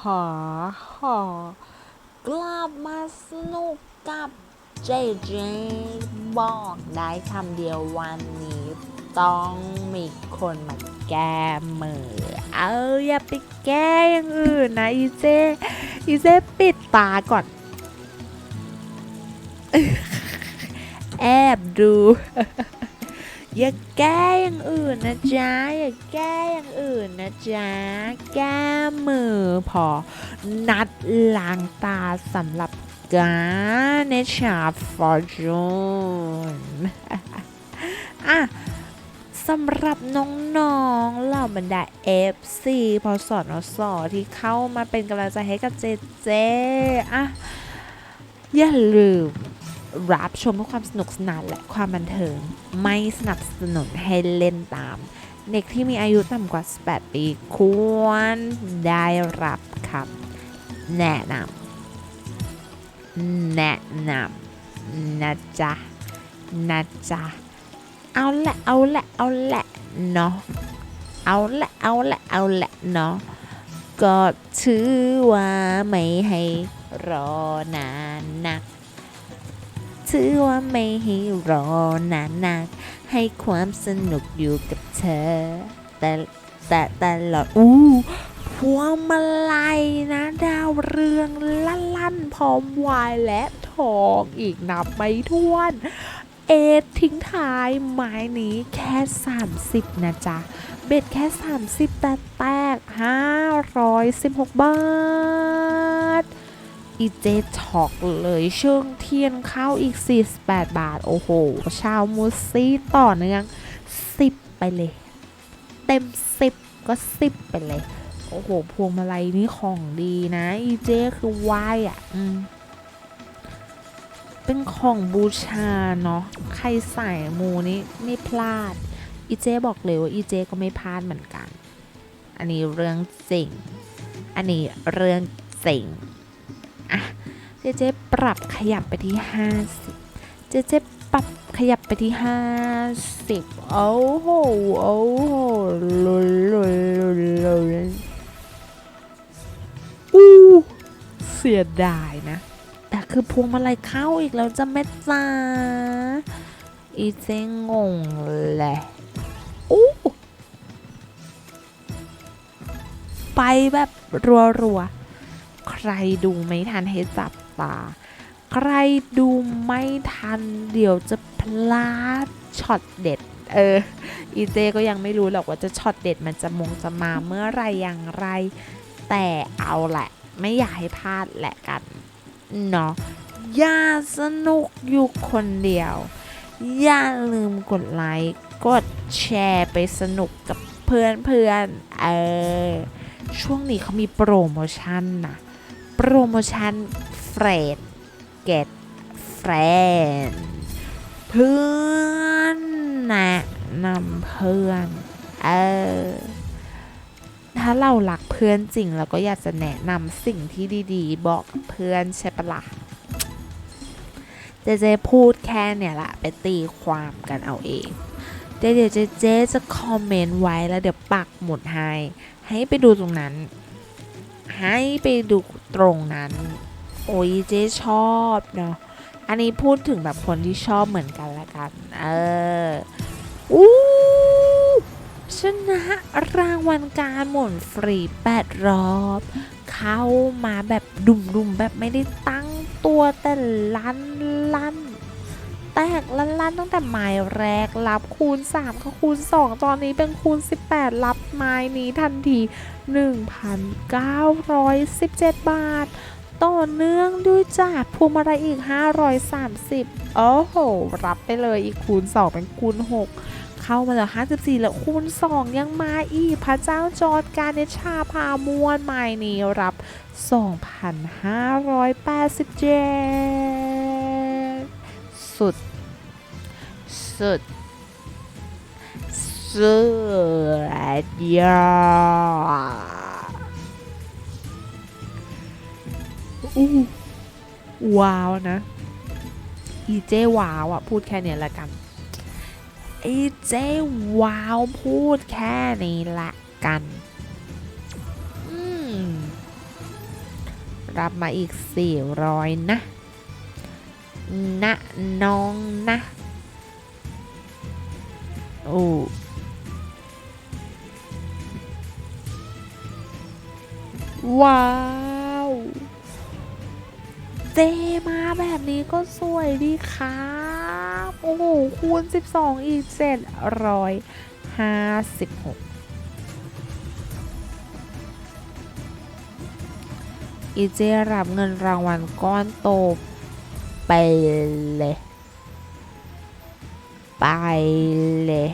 หอหอกลับมาสนุกกับเจเจบอกได้คำเดียววันนี้ ต้องมีคนมาแก้มือ เอาอย่าไปแก้อย่างอื่นนะอีเจอีเจปิดตาก่อน แอบดู อย่าแก้อย่างอื่นนะจ๊ะ อย่าแก้อย่างอื่นนะจ๊ะ แก้มือพอ นัดล้างตาสำหรับการในชาฟอร์จูนอะสำหรับน้องๆเหล่าบรรดา FC พอสอนอสอที่เข้ามาเป็นกำลังใจให้กับเจเจอะอย่าลืม รับชมเพื่อความสนุกสนานและความบันเทิง ไม่สนับสนุนให้เล่นตาม เด็กที่มีอายุต่ำกว่า 18 ปีควรได้รับคำแนะนำแนะนำนะจ๊ะนะจ๊ะเอาละเอาละเอาละเนาะเอาละเอาละเอาละเนาะก็ถือว่าไม่ให้รอนานนัก ถือว่าไม่ให้รอนานนัก ให้ความสนุกอยู่กับเธอ แต่แต่ตลอดอู้พวงมาลัยนะดาวเรืองลั่นลั่นๆพร้อมวายและทองอีกนับไม่ถ้วน เอดทิ้งท้ายไม้นี้แค่ 30 นะจ๊ะ เบ็ดแค่ 30 แต่แตก 516 บาท อีเจช็อกเลยเชิงเทียนเข้าอีก 48 บาท โอ้โห ชาวมูซี่ต่อเนื่อง 10 ไปเลย เต็ม 10 ก็ 10 ไปเลย โอ้โห พวงมาลัยนี่ของดีนะ อีเจคือไหวอะ อืมเป็นของบูชาเนาะ ใครใส่มูนี่ไม่พลาด อีเจบอกเลยว่าอีเจก็ไม่พลาดเหมือนกัน อันนี้เรื่องจริง อันนี้เรื่องจริง อะเจเจปรับขยับไปที่ 50 เจเจปรับขยับไปที่ 50 โอ้โห โอ้โหลุยลุยลุยลุยอู้เสียดายนะ แต่คือพวงมาลัยเข้าอีกแล้วจะแม่จ้าอีเจงงแหละอู้ไปแบบรัวๆ ดูไม่ทันให้จับตา ใครดูไม่ทันเดี๋ยวจะพลาดช็อตเด็ด เออ อีเจก็ยังไม่รู้หรอกว่าจะช็อตเด็ดมันจะมงจะมาเมื่อไรอย่างไร แต่เอาแหละ ไม่อยากให้พลาดแหละกันเนาะอย่าสนุกอยู่คนเดียว อย่าลืมกดไลค์กดแชร์ไปสนุกกับเพื่อนๆเออช่วงนี้เขามีโปรโมชั่นนะ โปรโมชั่นเฟรดเกตเฟรนเพื่อนนะนำเพื่อนเออถ้าเรารักเพื่อนจริงเราก็อยากจะแนะนำสิ่งที่ดีๆ บอกกับเพื่อนใช่ปะละ่ะเจเจพูดแค่เนี่ยแหละไปตีความกันเอาเองเดี๋ยวเจเจจะคอมเมนต์ไว้แล้วเดี๋ยวปักหมุดให้ ให้ไปดูตรงนั้น ให้ไปดูตรงนั้น โอ้ยเจ๊ชอบเนาะอันนี้พูดถึงแบบคนที่ชอบเหมือนกันละกัน เอออู้ชนะรางวัลการหมุนฟรี8รอบ เข้ามาแบบดุมๆแบบไม่ได้ตั้งตัวแต่ลั่นลั่น แตกลั่นลันตั้งแต่ไม้แรกรับคูณ 3 ก็คูณ 2 ตอนนี้เป็นคูณ 18 รับไม้นี้ทันที 1,917 บาท ต่อเนื่องด้วยจากพวงมาลัยอีก 530 โอ้โห รับไปเลยอีกคูณ 2 เป็นคูณ6เข้ามาแล้ว54 แล้วคูณ 2 ยังมาอีก พระเจ้าจอดการเนชาพามวนไม้นี้รับ 2,587 สุด สุดสุดยอดอู้ว้าวนะ อีเจว้าวอะพูดแค่เนี้ยละกัน อีเจว้าวพูดแค่นี้ละกันรับมาอีก 400 นะ นะน้องนะโอ้ว้าว เจมาแบบนี้ก็สวยดีครับ โอ้โห คูณ 12 อีก 756อีเจรับเงินรางวัลก้อนโต ไปเลย ไปเลย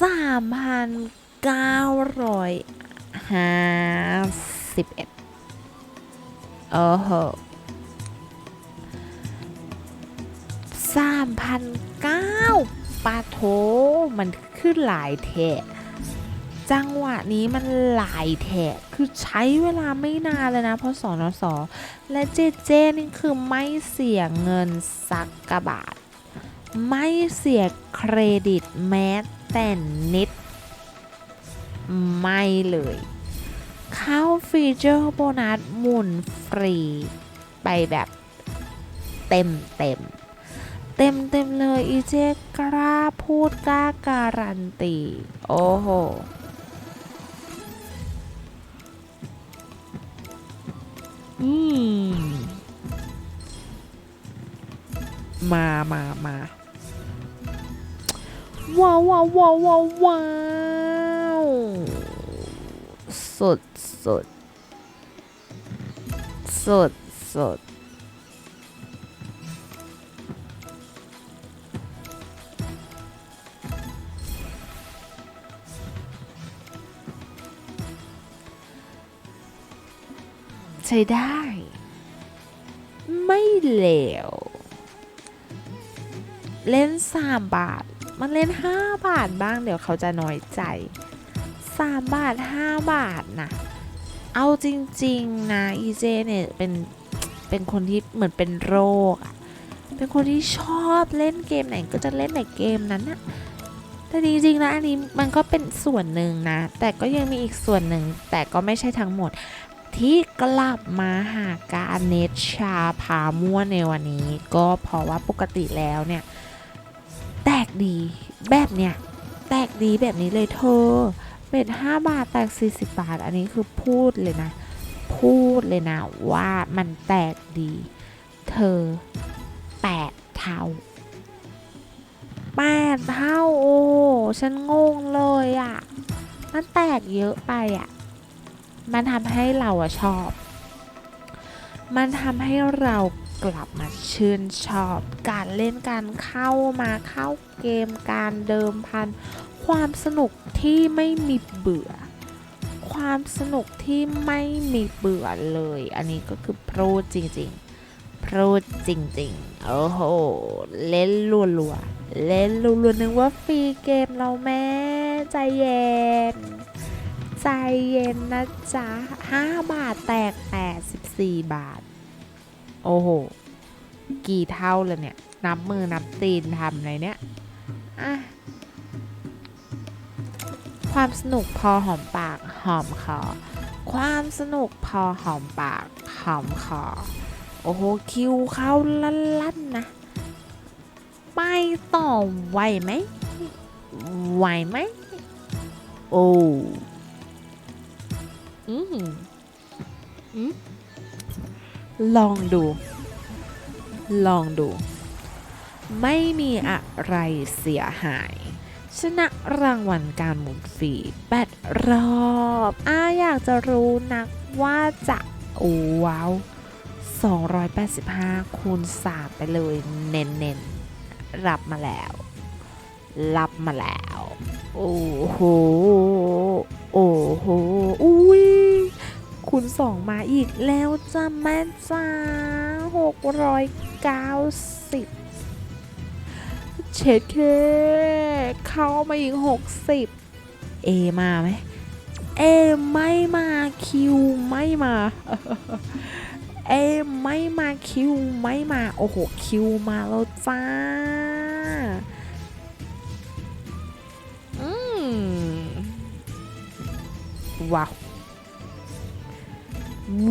สามพันเก้าร้อยห้าสิบเอ็ดโอ้โหสามพันเก้าปาโถมันขึ้นหลายแทะ จังหวะนี้มันหลายแถะคือใช้เวลาไม่นานเลยนะเพราะสอนสอและเจเจนี่คือไม่เสียเงินสักกะบาท ไม่เสียเครดิตแม้แต่นิด ไม่เลย เข้าฟีเจอร์โบนัสหมุนฟรีไปแบบเต็มเต็มเต็มเต็มเลยอีเจกล้าพูดกล้าการันตี โอ้โห อืมมามามาว้าวว้าวว้าวว้าวว้าวสุดสุดสุดสุด ช้ได้ ไม่เลว เล่น 3 บาท มันเล่น 5 บาทบ้างเดี๋ยวเขาจะน้อยใจ 3 บาท 5 บาทนะเอาจริง ๆ นะอีเจเนี่ยเป็นเป็นคนที่เหมือนเป็นโรคอะเป็นคนที่ชอบเล่นเกมไหนก็จะเล่นในเกมนั้นนะแต่จริงๆนะอันนี้มันก็เป็นส่วนหนึ่งนะ แต่ก็ยังมีอีกส่วนหนึ่งแต่ก็ไม่ใช่ทั้งหมด ที่กลับมาหาการเนตชาพามั่วในวันนี้ ก็เพราะว่าปกติแล้วเนี่ย แตกดีแบบเนี้ยแตกดีแบบนี้เลยเธอเป็ด5บาทแตก 40 บาท อันนี้คือพูดเลยนะ พูดเลยนะว่ามันแตกดี เธอ 8 เท่า 8 เท่าโอ้ฉันงงเลยอะ่ะ มันแตกเยอะไปอะ่ะ มันทำให้เราอะชอบ มันทำให้เรากลับมาชื่นชอบ การเล่นการเข้ามาเข้าเกมการเดิมพัน ความสนุกที่ไม่มีเบื่อ ความสนุกที่ไม่มีเบื่อเลย อันนี้ก็คือโปรจริงๆ โปรจริงๆ โอ้โห เล่นรัวๆ เล่นรัวๆนึกว่าฟรีเกมเราแม่ใจเย็น ใจเย็นนะจ๊ะ 5 บาทแตก 84 บาท โอ้โห กี่เท่าเลยเนี่ย นับมือนับตีนทำอะไรเนี่ยอะความสนุกพอหอมปากหอมคอ ความสนุกพอหอมปากหอมคอ โอ้โห คิวเข้าล้นลั่นๆนะ ไปต่อไหวไหม ไหวไหม โอ้ อืมอืมลองดู ลองดู ไม่มีอะไรเสียหาย ชนะรางวัลการหมุนฟรีแปดรอบอาอยากจะรู้นักว่าจะโอ้ว้าว285 คูณ 3 ไปเลยเน้นๆ รับมาแล้ว รับมาแล้ว โอ้โห โอ้โหอุ้ย คุณสองมาอีกแล้วจ้าแม่จ้า690 เช็ดเคเข้ามาอีก 60 เอมาไหมเอไม่มาคิวไม่มาเอไม่มาคิวไม่มา โอ้โห คิวมาแล้วจ้าอืมว้าว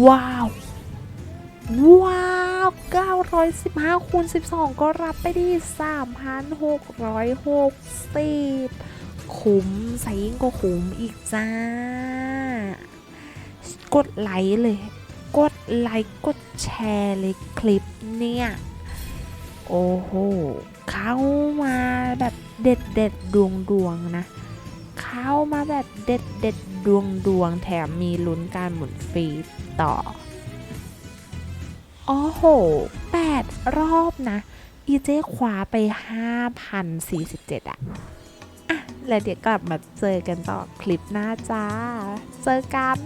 ว้าว ว้าว 915คูณ12 ก็รับไปดี3,660 คุ้มใส่ยิ่งก็คุ้มอีกจ้า กดไลค์เลย กดไลค์กดแชร์เลยคลิปเนี่ย โอ้โห เข้ามาแบบเด็ดเด็ดดวงดวงนะ เข้ามาแบบเด็ดเด็ดดวงดวงแถมมีลุ้นการหมุนฟรีต่อโอ้โห 8 รอบนะ อีเจคว้าไป 5,047อะอะ แล้วเดี๋ยวกลับมาเจอกันต่อคลิปหน้าจ้า เจอกัน